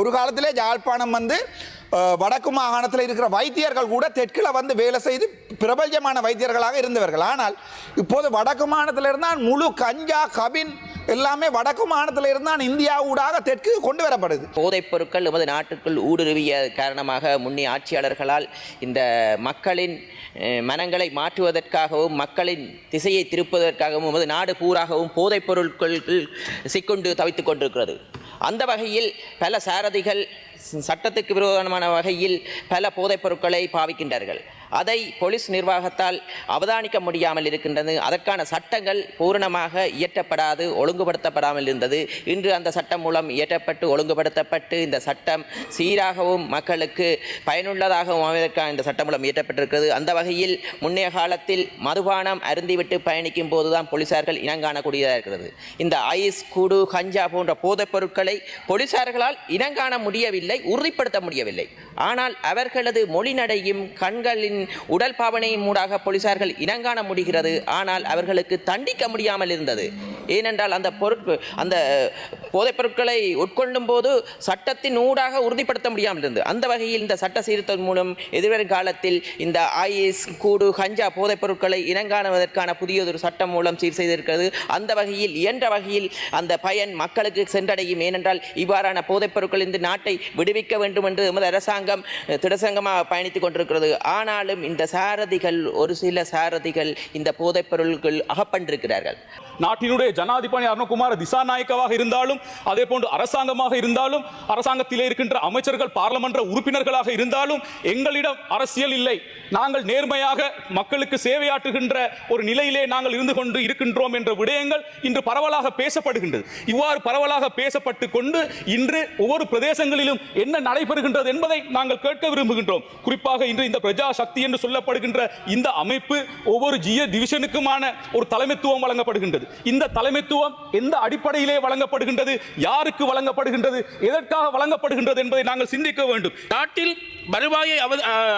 ஒரு காலத்திலே யாழ்ப்பாணம் வந்து வடக்கு மாகாணத்தில் இருக்கிற வைத்தியர்கள் கூட தெற்கில் வந்து வேலை செய்து பிரபல்யமான வைத்தியர்களாக இருந்தவர்கள். ஆனால் இப்போது வடக்கு மாநிலத்தில் இருந்தால் முழு கஞ்சா கபின் எல்லாமே வடக்கு மாநிலத்தில் இருந்தால் இந்தியா ஊடாக தெற்கு கொண்டு வரப்படுது. போதைப் பொருட்கள் எமது நாட்டுக்குள் ஊடுருவிய காரணமாக முன்னே ஆட்சியாளர்களால் இந்த மக்களின் மனங்களை மாற்றுவதற்காகவும் மக்களின் திசையை திருப்புவதற்காகவும் நமது நாடு பூராகவும் போதைப் பொருட்கள் சிக்கொண்டு தவித்துக் கொண்டிருக்கிறது. அந்த வகையில் பல சாரதிகள் சட்டத்துக்கு விரோதமான வகையில் பல போதைப் பொருட்களை பாவிக்கின்றார்கள். அதை போலீஸ் நிர்வாகத்தால் அவதானிக்க முடியாமல் இருக்கின்றது. அதற்கான சட்டங்கள் பூரணமாக இயற்றப்படாது ஒழுங்குபடுத்தப்படாமல் இருந்தது. இன்று அந்த சட்டம் மூலம் இயற்றப்பட்டு ஒழுங்குபடுத்தப்பட்டு இந்த சட்டம் சீராகவும் மக்களுக்கு பயனுள்ளதாகவும் அமைவதற்கான இந்த சட்டம் மூலம் இயற்றப்பட்டிருக்கிறது. அந்த வகையில் முன்னைய காலத்தில் மதுபானம் அருந்திவிட்டு பயணிக்கும் போதுதான் போலீசார்கள் இனங்காணக்கூடியதாக இருக்கிறது. இந்த ஐஸ் கூடு கஞ்சா போன்ற போதைப் பொருட்களை போலீசார்களால் இனங்காண முடியவில்லை. உறுதிப்படுத்த முடியவில்லை ஆனால் அவர்களது மொழிநடையும் கண்களின் உடல் பாவனையின் மூடாக போலீசார்கள் இனங்காண முடிகிறது. ஆனால் அவர்களுக்கு தண்டிக்க முடியாமல் இருந்தது. ஏனென்றால் அந்த பொருட்கள் அந்த போதைப் பொருட்களை உட்கொள்ளும் போது சட்டத்தின் ஊடாக உறுதிப்படுத்த முடியாமல் இருந்தது. அந்த வகையில் இந்த சட்ட சீர்திருத்தம் மூலம் எதிர்வரும் காலத்தில் இந்த ஐஎஸ் கூடு கஞ்சா போதைப் பொருட்களை இனங்காணுவதற்கான புதியதொரு சட்டம் மூலம் சீர் செய்திருக்கிறது. அந்த வகையில் இயன்ற வகையில் அந்த பயன் மக்களுக்கு சென்றடையும். ஏனென்றால் இவ்வாறான போதைப் பொருட்கள் இந்த நாட்டை விடுவிக்க வேண்டும் என்று எமது அரசாங்கம் திடசங்கமாக பயணித்துக் கொண்டிருக்கிறது. ஆனாலும் இந்த சாரதிகள் ஒரு சில சாரதிகள் இந்த போதைப் பொருட்கள் அகப்பண்டிருக்கிறார்கள். நாட்டினுடைய ஜனாதிபதி அருணகுமார் திசாநாயக்கவாக இருந்தாலும் அதே போன்று அரசாங்கமாக இருந்தாலும் அரசாங்கத்திலே இருக்கின்ற அமைச்சர்கள் பாராளுமன்ற உறுப்பினர்களாக இருந்தாலும் எங்களிடம் அரசியல் இல்லை. நாங்கள் நேர்மையாக மக்களுக்கு சேவையாற்றுகின்ற ஒரு நிலையிலே நாங்கள் இருந்து கொண்டு இருக்கின்றோம் என்ற விடயங்கள் இன்று பரவலாக பேசப்படுகின்றது. இவ்வாறு பரவலாக பேசப்பட்டு கொண்டு இன்று ஒவ்வொரு பிரதேசங்களிலும் என்ன நடைபெறுகின்றது என்பதை நாங்கள் கேட்க விரும்புகின்றோம். குறிப்பாக இன்று இந்த பிரஜா சக்தி என்று சொல்லப்படுகின்ற இந்த அமைப்பு ஒவ்வொரு ஜிய டிவிஷனுக்குமான ஒரு தலைமைத்துவம் வழங்கப்படுகின்றது. இந்த தலைமைத்துவம் எந்த அடிப்படையிலே வழங்கப்படுகின்றது யாருக்கு வழங்கப்படுகின்றது எதற்காக வழங்கப்படுகின்றது என்பதை நாங்கள் சிந்திக்க வேண்டும். நாட்டில் வருவாயை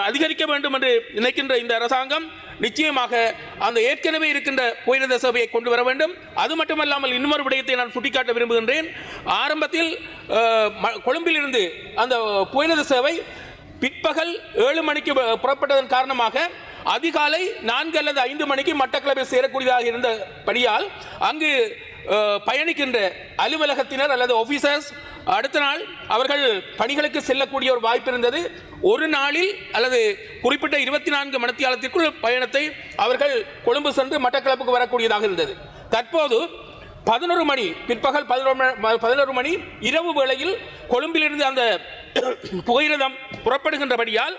அதிகரிக்க வேண்டும் என்று நினைக்கின்ற இந்த அரசாங்கம் நிச்சயமாக அந்த ஏற்கனவே இருக்கின்ற புயலித சபையை கொண்டு வர வேண்டும். அது மட்டுமல்லாமல் இன்னொரு விடயத்தை நான் சுட்டிக்காட்ட விரும்புகின்றேன். ஆரம்பத்தில் கொழும்பிலிருந்து அந்த புயலித சேவை பிற்பகல் ஏழு மணிக்கு புறப்பட்டதன் காரணமாக அதிகாலை நான்கு அல்லது ஐந்து மணிக்கு மட்டக்களப்பில் சேரக்கூடியதாக இருந்தபடியால் அங்கு பயணிக்கின்ற அலுவலகத்தினர் அல்லது ஆஃபீஸர்ஸ் அடுத்த நாள் அவர்கள் பணிகளுக்கு செல்லக்கூடிய ஒரு வாய்ப்பு இருந்தது. ஒரு நாளில் அல்லது குறிப்பிட்ட இருபத்தி நான்கு மணித்தியாலத்திற்குள் பயணத்தை அவர்கள் கொழும்பு சென்று மட்டக்களப்புக்கு வரக்கூடியதாக இருந்தது. தற்போது பதினொரு மணி பிற்பகல் பதினொரு பதினொரு மணி இரவு வேளையில் கொழும்பிலிருந்து அந்த புகையிரதம் புறப்படுகின்றபடியால்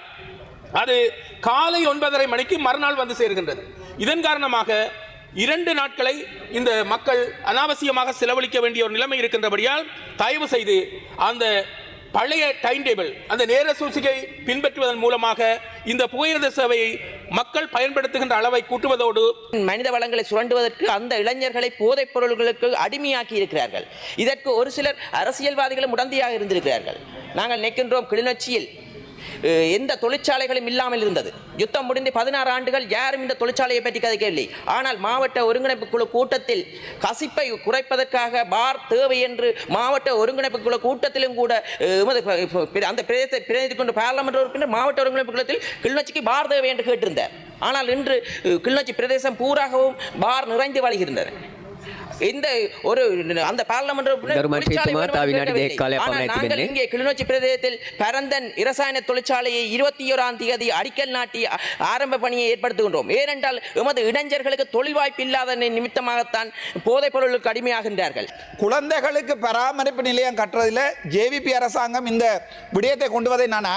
அது காலை ஒன்பதரை மணிக்கு மறுநாள் வந்து சேர்கின்றது. இதன் காரணமாக இரண்டு நாட்களை இந்த மக்கள் அனாவசியமாக செலவழிக்க வேண்டிய ஒரு நிலைமை இருக்கின்றபடியால் தயவு செய்து அந்த பழைய டைம் டேபிள் அந்த நேர சூழ்ச்சியை பின்பற்றுவதன் மூலமாக இந்த புகையிரத சேவையை மக்கள் பயன்படுத்துகின்ற அளவை கூட்டுவதோடு மனித வளங்களை சுரண்டுவதற்கு அந்த இளைஞர்களை போதைப் பொருள்களுக்கு அடிமையாக்கி இருக்கிறார்கள். இதற்கு ஒரு சிலர் அரசியல்வாதிகளும் உடந்தையாக இருந்திருக்கிறார்கள். நாங்கள் நிற்கின்றோம் கிளிநொச்சியில் எந்த தொழிற்சாலைகளும் இல்லாமல் இருந்தது. யுத்தம் முடிந்து பதினாறு ஆண்டுகள் யாரும் இந்த தொழிற்சாலையை பற்றி கதைக்கவில்லை ஆனால் மாவட்ட ஒருங்கிணைப்பு குழு கூட்டத்தில் கசிப்பை குறைப்பதற்காக பார் தேவை என்று மாவட்ட ஒருங்கிணைப்பு குழு கூட்டத்திலும் கூட அந்த பிரதேசத்தை பிரதிநிதி கொண்டு பாராளுமன்ற உறுப்பினர் மாவட்ட ஒருங்கிணைப்பு குழுத்தில் கிளிநொச்சிக்கு பார் தேவை என்று கேட்டிருந்தார். ஆனால் இன்று கிளிநொச்சி பிரதேசம் பூராகவும் பார் நிறைந்து வழிகின்றன இந்த ஒரு அந்த நாங்கள். இங்கே கிளிநொச்சி பிரதேசத்தில் பரந்தன் இரசாயன தொழிற்சாலையை இருபத்தி ஓராம் தேதி அடிக்கல் நாட்டி ஆரம்ப பணியை ஏற்படுத்துகின்றோம். ஏனென்றால் எமது இளைஞர்களுக்கு தொழில் வாய்ப்பு இல்லாத நிமித்தமாகத்தான் போதைப் பொருளுக்கு அடிமையாகின்றார்கள். குழந்தைகளுக்கு பராமரிப்பு நிலையம் கட்டுறதில் ஜேவிபி அரசாங்கம் இந்த விடயத்தை கொண்டு வதை நான்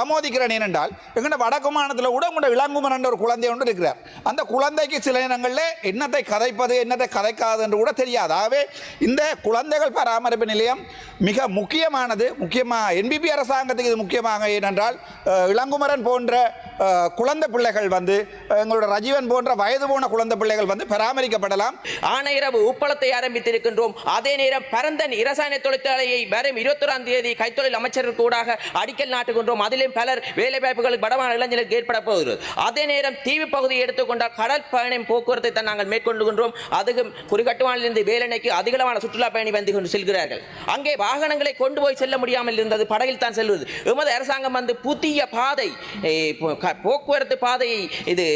ஆமோதிக்கிறேன். ஏனென்றால் எங்கள்ட வடக்கு மாநிலத்தில் கூட உங்களோட இளங்குமரன் ஒரு குழந்தை ஒன்று இருக்கிறார். அந்த குழந்தைக்கு சில நேரங்களில் என்னத்தை கதைப்பது என்னத்தை கதைக்காது என்று கூட தெரியாது. ஆகவே இந்த குழந்தைகள் பராமரிப்பு நிலையம் மிக முக்கியமானது. முக்கியமாக என்பிபி அரசாங்கத்துக்கு இது முக்கியமாக ஏனென்றால் இளங்குமரன் போன்ற குழந்தை பிள்ளைகள் வந்து எங்களோட ரஜீவன் போன்ற வயது போன குழந்தை பிள்ளைகள் வந்து பராமரிக்கப்படலாம். ஆணையரவு உப்பளத்தை ஆரம்பித்திருக்கின்றோம். அதே நேரம் பரந்தன் இரசாயன தொழிற்சாலையை வரும் இருபத்தொராம் தேதி கைத்தொழில் அமைச்சருக்கு கூட அடிக்கல் நாட்டுகின்றோம். அதிலும் பலர் வேலை வாய்ப்புகளுக்கு இளைஞர்களுக்கு ஏற்பட போகிறது. அதே நேரம் தீவு பகுதியை எடுத்துக்கொண்டால் கடல் பயணம் போக்குவரத்தை தான் நாங்கள் மேற்கொள்ளுகின்றோம் அதுவும் குறிகட்டுமான வடமாநிலிருந்து வேலனைக்கு அதிகளவான சுற்றுலா பயணி வந்து கொண்டு செல்கிறார்கள். அங்கே வாகனங்களை கொண்டு போய் செல்ல முடியாமல் இருந்தது. படகில் தான் செல்வது. எமது அரசாங்கம் வந்து புதிய பாதை போக்குவரத்து பாதையை இது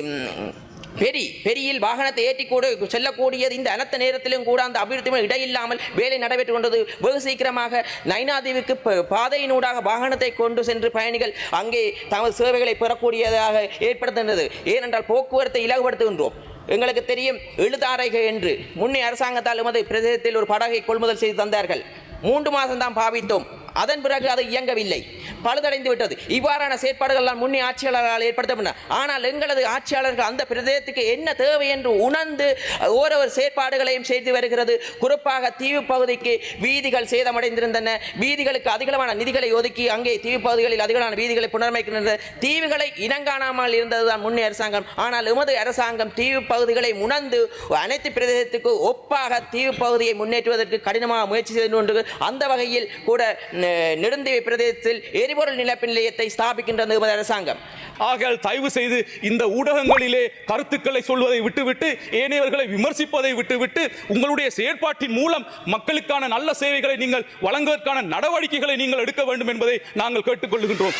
பெரி பெரியில் வாகனத்தை ஏற்றி கூட செல்லக்கூடியது இந்த அனத்த நேரத்திலும் கூட அந்த அபிவிருத்தி இடையில்லாமல் வேலை நடைபெற்று கொண்டது. வெகு சீக்கிரமாக நைனாதீவுக்கு பாதையினூடாக வாகனத்தை கொண்டு சென்று பயணிகள் அங்கே தமது சேவைகளை பெறக்கூடியதாக ஏற்படுத்துகின்றது. ஏனென்றால் போக்குவரத்தை இலகுபடுத்துகின்றோம். எங்களுக்கு தெரியும் எழுதாரைகள் என்று. முன்னே அரசாங்கத்தால் எமது பிரதேசத்தில் ஒரு படகை கொள்முதல் செய்து தந்தார்கள். மூன்று மாதம் தான் பாவித்தோம். அதன் பிறகு அது இயங்கவில்லை. பழுதடைந்து விட்டது. இவ்வாறான செயற்பாடுகள் முன்னே ஆட்சியாளர்களால் ஏற்படுத்தப்பட்டன. ஆனால் எங்களது ஆட்சியாளர்கள் அந்த பிரதேசத்துக்கு என்ன தேவை என்று உணர்ந்து ஓரொரு செயற்பாடுகளையும் செய்து வருகிறது. குறிப்பாக தீவு பகுதிக்கு வீதிகள் சேதமடைந்திருந்தன. வீதிகளுக்கு அதிகளவான நிதிகளை ஒதுக்கி அங்கே தீவு பகுதிகளில் அதிகளவான வீதிகளை புனரமைக்கின்றன தீவுகளை இனங்காணாமல் இருந்ததுதான் முன்னே அரசாங்கம். ஆனால் எமது அரசாங்கம் தீவு பகுதிகளை உணர்ந்து அனைத்து பிரதேசத்துக்கு ஒப்பாக தீவு பகுதியை முன்னேற்றுவதற்கு கடினமாக முயற்சி செய்து கொண்டு அந்த வகையில் கூட நெ- நெடுந்தீவு பிரதேசத்தில் எரிபொருள் நிலப்பு நிலையத்தை ஸ்தாபிக்கின்றது எமது அரசாங்கம் ஆகையால் தயவு செய்து இந்த ஊடகங்களிலே கருத்துக்களை சொல்வதை விட்டுவிட்டு ஏனையவர்களை விமர்சிப்பதை விட்டுவிட்டு உங்களுடைய செயற்பாட்டின் மூலம் மக்களுக்கான நல்ல சேவைகளை நீங்கள் வழங்குவதற்கான நடவடிக்கைகளை நீங்கள் எடுக்க வேண்டும் என்பதை நாங்கள் கேட்டுக்கொள்கின்றோம்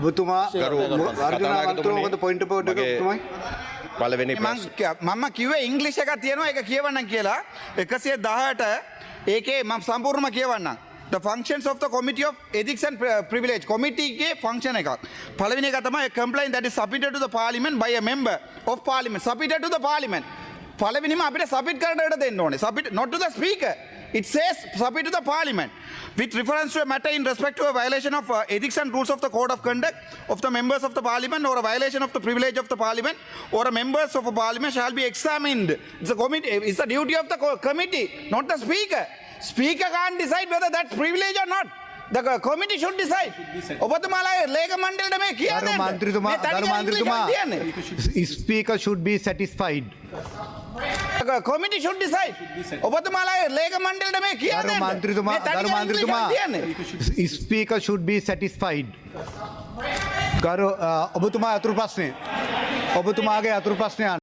ඔබතුමා ගරු අර්ජුන කතානායකතුමනි, මන්ත්‍රෝගත පොයින්ට පෝට් එක මගේ තුමයි පලවෙනි මම කිව්වේ ඉංග්ලිෂ් එකක් තියෙනවා ඒක කියවන්න කියලා එකසිය දහට ඒකේ මම සම්පූර්ණම කියවන්න The functions of the Committee of Ethics and Pri- Privilege Committee ගේ function එකක්. පළවෙනි එක තමයි a complaint that is submitted to the parliament by a member of parliament submitted to the parliament. පළවෙනිම අපිට submit කරන්නට දෙන්න ඕනේ. Submit not to the speaker. It says submit to the parliament with reference to a matter in respect to a violation of uh, ethics and rules of the code of conduct of the members of the parliament or a violation of the privilege of the parliament or a members of a parliament shall be examined. It's a committee. It's the duty of the committee, not the speaker. Speaker can't decide whether that's privilege or not. The co- committee should decide. ඔබතුමාලා ලේක මණ්ඩලට මේ කියන්නේ? මන්ත්‍රතුමා ගරු මන්ත්‍රතුමා speaker should be satisfied. Committee should decide. ඔබතුමාලා ලේක මණ්ඩලට මේ කියන්නේ? මන්ත්‍රතුමා ගරු මන්ත්‍රතුමා ස්පීකර් should be satisfied. ගරු ඔබතුමා අතුරු ප්‍රශ්නය ඔබතුමාගේ අතුරු ප්‍රශ්නයන්